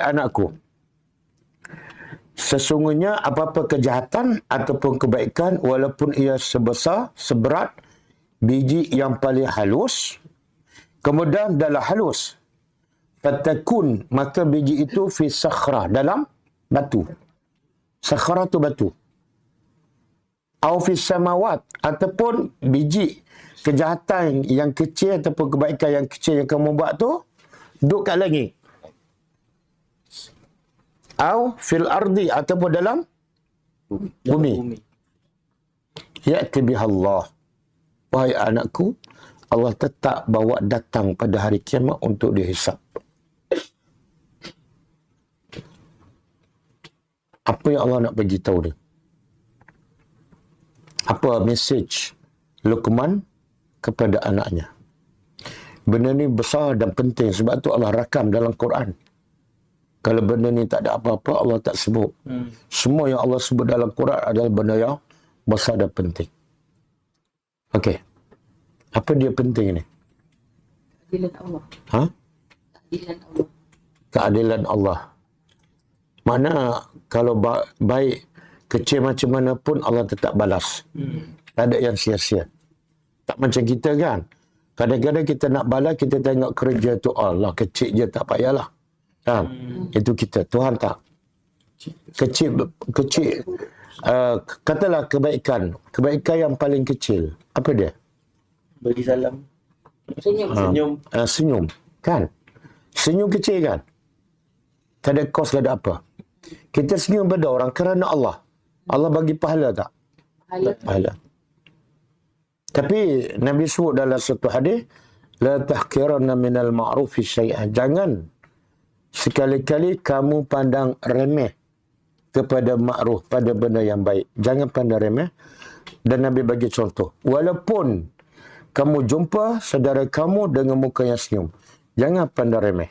anakku. Sesungguhnya apa-apa kejahatan ataupun kebaikan walaupun ia sebesar, seberat biji yang paling halus, kemudian dalam halus, fatakun, maka biji itu fi sakhra, dalam batu. Sakhra tu batu. Au fi samawat, ataupun biji kejahatan yang kecil ataupun kebaikan yang kecil yang kamu buat tu, duduk kat langit au fil ardi ataupun dalam bumi. Ya Allah. Wahai anakku, Allah tetap bawa datang pada hari kiamat untuk dihisap. Apa yang Allah nak bagi tahu dia? Apa message Luqman kepada anaknya? Benda ni besar dan penting sebab tu Allah rakam dalam Quran. Kalau benda ni tak ada apa-apa, Allah tak sebut. Hmm. Semua yang Allah sebut dalam Quran adalah benda yang besar dan penting. Okey. Apa dia penting ni? Keadilan Allah. Ha? Keadilan Allah. Keadilan Allah. Mana kalau ba- baik kecil macam mana pun Allah tetap balas. Hmm. Tak ada yang sia-sia. Tak macam kita kan. Kadang-kadang kita nak balas, kita tengok kerja tu Allah kecil je tak payahlah. Kan? Hmm. Itu kita. Tuhan tak. Kecil, kecil. Uh, katalah kebaikan. Kebaikan yang paling kecil. Apa dia? Bagi salam. Senyum. Uh, Senyum. Uh, senyum. Kan? Senyum kecil kan? Tak ada kos, tak ada apa. Kita senyum pada orang kerana Allah. Allah bagi pahala tak? Pahala. Pahala. Tapi Nabi sebut dalam satu hadis, la tahkiranna minal ma'rufi syai'an. Jangan sekali-kali kamu pandang remeh kepada ma'ruf, pada benda yang baik. Jangan pandang remeh. Dan Nabi bagi contoh. Walaupun kamu jumpa saudara kamu dengan muka yang senyum. Jangan pandang remeh.